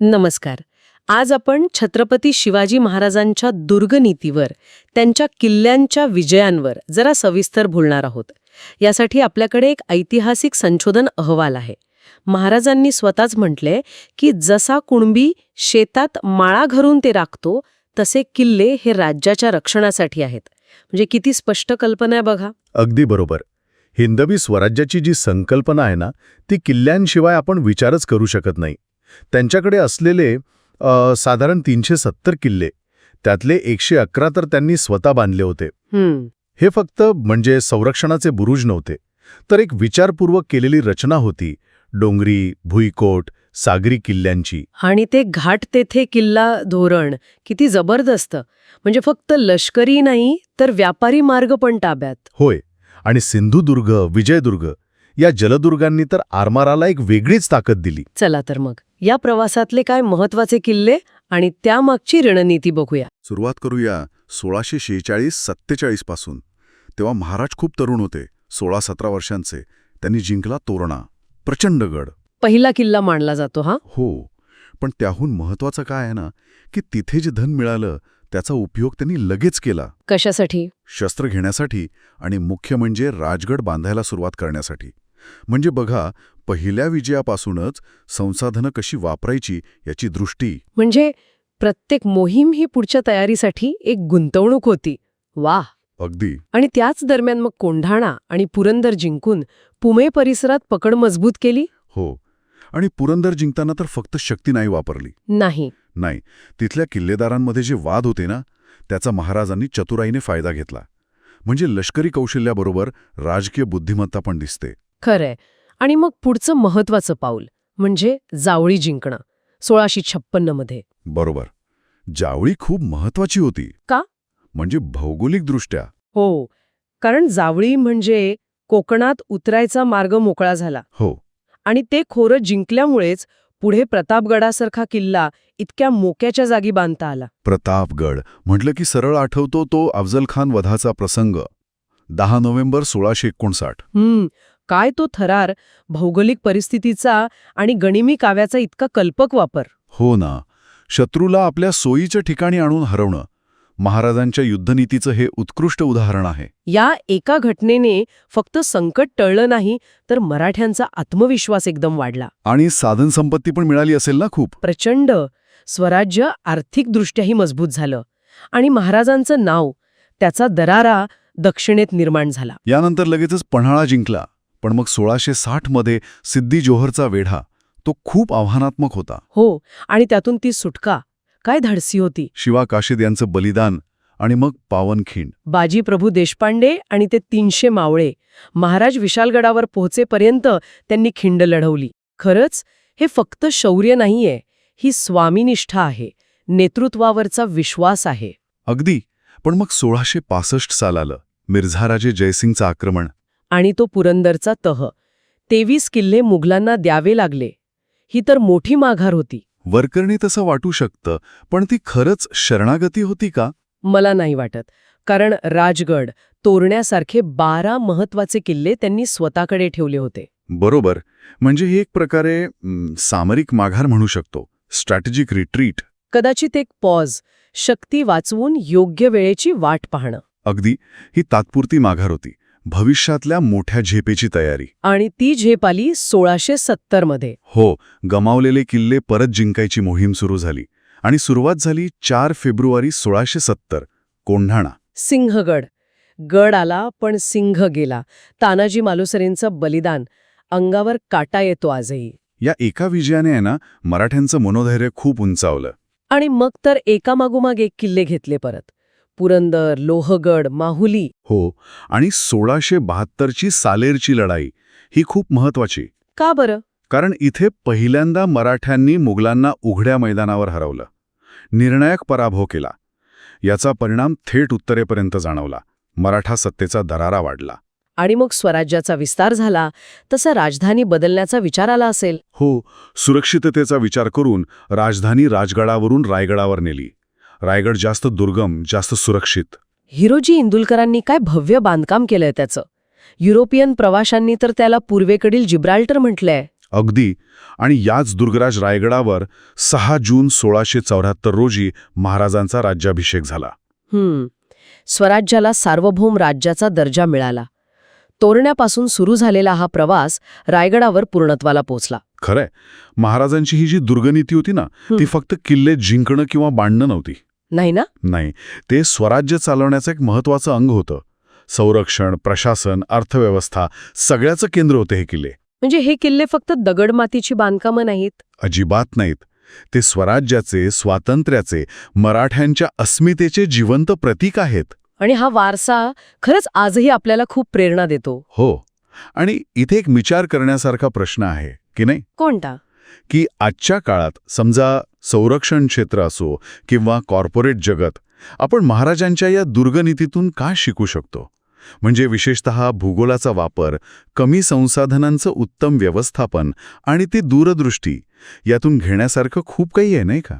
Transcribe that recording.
नमस्कार. आज आपण छत्रपती शिवाजी महाराजांच्या दुर्गनीतीवर त्यांच्या किल्ल्यांच्या विजयांवर जरा सविस्तर बोलणार आहोत. यासाठी आपल्याकडे एक ऐतिहासिक संशोधन अहवाल आहे. महाराजांनी स्वतःच म्हटले की जसा कुणबी शेतात माळा घरून ते राखतो तसे किल्ले हे राज्याच्या रक्षणासाठी आहेत. म्हणजे किती स्पष्ट कल्पना आहे बघा. अगदी बरोबर. हिंदवी स्वराज्याची जी संकल्पना आहे ना ती किल्ल्यांशिवाय आपण विचारच करू शकत नाही. त्यांच्याकडे असलेले साधारण तीनशे सत्तर किल्ले. त्यातले एकशे अकरा तर त्यांनी स्वतः बांधले होते. हे फक्त म्हणजे संरक्षणाचे बुरुज नव्हते. तर एक विचारपूर्वक केलेली रचना होती डोंगरी भुईकोट सागरी किल्ल्यांची. आणि ते घाट तेथे किल्ला धोरण किती जबरदस्त. म्हणजे फक्त लष्करी नाही तर व्यापारी मार्ग पण ताब्यात. होय. आणि सिंधुदुर्ग विजयदुर्ग या जलदुर्गांनी तर आरमाराला एक वेगळीच ताकद दिली. चला तर मग. या प्रवासातले काय महत्त्वाचे किल्ले आणि त्यामागची रणनीती बघूया. सुरुवात करूया सोळाशे शेहेचाळीस सत्तेचाळीसपासून. तेव्हा महाराज खूप तरुण होते सोळा सतरा वर्षांचे. त्यांनी जिंकला तोरणा. प्रचंड गड. पहिला किल्ला मानला जातो हा? हो. पण त्याहून महत्वाचं काय आहे ना की तिथे जे धन मिळालं त्याचा उपयोग त्यांनी लगेच केला. कशासाठी? शस्त्र घेण्यासाठी आणि मुख्य म्हणजे राजगड बांधायला सुरुवात करण्यासाठी. म्हणजे बघा पहिल्या विजयापासूनच संसाधनं कशी वापरायची याची दृष्टी. म्हणजे प्रत्येक मोहीम ही पुढच्या तयारीसाठी एक गुंतवणूक होती. वाह! अगदी. आणि त्याच दरम्यान मग कोंढाणा आणि पुरंदर जिंकून पुमे परिसरात पकड मजबूत केली? हो. आणि पुरंदर जिंकताना तर फक्त शक्ती नाही वापरली. नाही. नाही. तिथल्या किल्लेदारांमध्ये जे वाद होते ना त्याचा महाराजांनी चतुराईने फायदा घेतला. म्हणजे लष्करी कौशल्याबरोबर राजकीय बुद्धिमत्ता पण दिसते. खरंय. आणि मग पुढचं महत्वाचं पाऊल म्हणजे जावळी जिंकणं. सोळाशे छप्पन्नमध्ये. बरोबर. जावळी खूप महत्वाची होती. का? म्हणजे भौगोलिकदृष्ट्या. हो. कारण जावळी म्हणजे कोकणात उतरायचा मार्ग मोकळा झाला. हो. आणि ते खोरं जिंकल्यामुळेच पुढे प्रतापगडासारखा किल्ला इतक्या मोक्याच्या जागी बांधता आला. प्रतापगड. म्हटलं की सरळ आठवतो तो अफजल खान वधाचा प्रसंग. दहा नोव्हेंबर सोळाशे एकोणसाठ. हम्म. काय तो थरार भौगोलिक परिस्थितीचा आणि गणिमी काव्याचा इतका कल्पक वापर? हो ना. शत्रूला आपल्या सोयीच्या ठिकाणी आणून हरवणं महाराजांच्या युद्धनीतीचं हे उत्कृष्ट उदाहरण आहे. या एका घटनेने फक्त संकट टळलं नाही तर मराठ्यांचा आत्मविश्वास एकदम वाढला. आणि साधनसंपत्ती पण मिळाली असेल ना खूप? प्रचंड. स्वराज्य आर्थिकदृष्ट्याही मजबूत झालं. आणि महाराजांचं नाव त्याचा दरारा दक्षिणेत निर्माण झाला. यानंतर लगेचच पन्हाळा जिंकला. पण मग सोळाशे साठमध्ये सिद्दी जोहरचा वेढा तो खूप आव्हानात्मक होता. हो आणि त्यातून ती सुटका. काय धाडसी होती? शिवा काशीद यांचं बलिदान आणि मग पावनखिंड. बाजी प्रभू देशपांडे आणि ते तीनशे मावळे. महाराज विशालगडावर पोहोचेपर्यंत त्यांनी खिंड लढवली. खरंच हे फक्त शौर्य नाहीये ही स्वामीनिष्ठा आहे नेतृत्वावरचा विश्वास आहे. अगदी पण मग सोळाशे पासष्ट साल आलं मिर्झाराजे जयसिंगचं आक्रमण आणि तो पुरंदरचा तह. तेवीस किल्ले मुघलांना द्यावे लागले. ही तर मोठी माघार होती. वरकरणी तसं वाटू शकतं पण ती खरंच शरणागती होती का? मला नाही वाटत कारण राजगड तोरण्यासारखे बारा महत्त्वाचे किल्ले त्यांनी स्वतःकडे ठेवले होते. बरोबर म्हणजे ही एक प्रकारे म, सामरिक माघार म्हणू शकतो स्ट्रॅटेजिक रिट्रीट कदाचित एक पॉज शक्ती वाचवून योग्य वेळेची वाट पाहणं. अगदी ही तात्पुरती माघार होती. भविष्यातल्या मोठ्या झेपेची तयारी. आणि ती झेप आली सोळाशे सत्तरमध्ये हो गमावलेले किल्ले परत जिंकायची मोहीम सुरू झाली आणि सुरुवात झाली चार फेब्रुवारी सोळाशे सत्तर कोंढाणा. सिंहगड. गड आला पण सिंह गेला. तानाजी मालुसरेंचं बलिदान. अंगावर काटा येतो आजही. या एका विजयाने आहे ना मराठ्यांचं मनोधैर्य खूप उंचावलं. आणि मग तर एकामागोमाग एक किल्ले घेतले परत. पुरंदर लोहगड माहुली. हो आणि सोळाशे बहात्तरची सालेरची लढाई ही खूप महत्वाची का बरं? कारण इथे पहिल्यांदा मराठ्यांनी मुघलांना उघड्या मैदानावर हरवलं. निर्णायक पराभव केला. याचा परिणाम थेट उत्तरेपर्यंत जाणवला. मराठा सत्तेचा दरारा वाढला. आणि मग स्वराज्याचा विस्तार झाला. तसा राजधानी बदलण्याचा विचार आला असेल. हो सुरक्षिततेचा विचार करून राजधानी राजगडावरून रायगडावर नेली. रायगड जास्त दुर्गम जास्त सुरक्षित. हिरोजी इंदुलकरांनी काय भव्य बांधकाम केलंय त्याचं? युरोपियन प्रवाशांनी तर त्याला पूर्वेकडील जिब्राल्टर म्हटलंय. अगदी. आणि याच दुर्गराज रायगडावर सहा जून सोळाशे चौऱ्याहत्तर रोजी महाराजांचा राज्याभिषेक झाला. हम्म. स्वराज्याला सार्वभौम राज्याचा दर्जा मिळाला. तोरण्यापासून सुरू झालेला हा प्रवास रायगडावर पूर्णत्वाला पोचला. खरंय. महाराजांची ही जी दुर्गनीती होती ना ती फक्त किल्ले जिंकणं किंवा बांधणं नव्हती. नाही ना? नाही. ते स्वराज्य चालवण्याचं एक महत्वाचं अंग होतं. संरक्षण प्रशासन अर्थव्यवस्था सगळ्याचं केंद्र होते हे किल्ले. म्हणजे हे किल्ले फक्त दगडमातीची बांधकामं नाहीत? अजिबात नाहीत. ते स्वराज्याचे स्वातंत्र्याचे मराठ्यांच्या अस्मितेचे जिवंत प्रतीक आहेत. आणि हा वारसा खरंच आजही आपल्याला खूप प्रेरणा देतो. हो. आणि इथे एक विचार करण्यासारखा प्रश्न आहे की नाही? कोणता? की आजच्या काळात समजा संरक्षण क्षेत्र असो किंवा कॉर्पोरेट जगत आपण महाराजांच्या या दुर्गनीतीतून का शिकू शकतो? म्हणजे विशेषतः भूगोलाचा वापर कमी संसाधनांचं उत्तम व्यवस्थापन आणि ती दूरदृष्टी यातून घेण्यासारखं खूप काही आहे नाही का?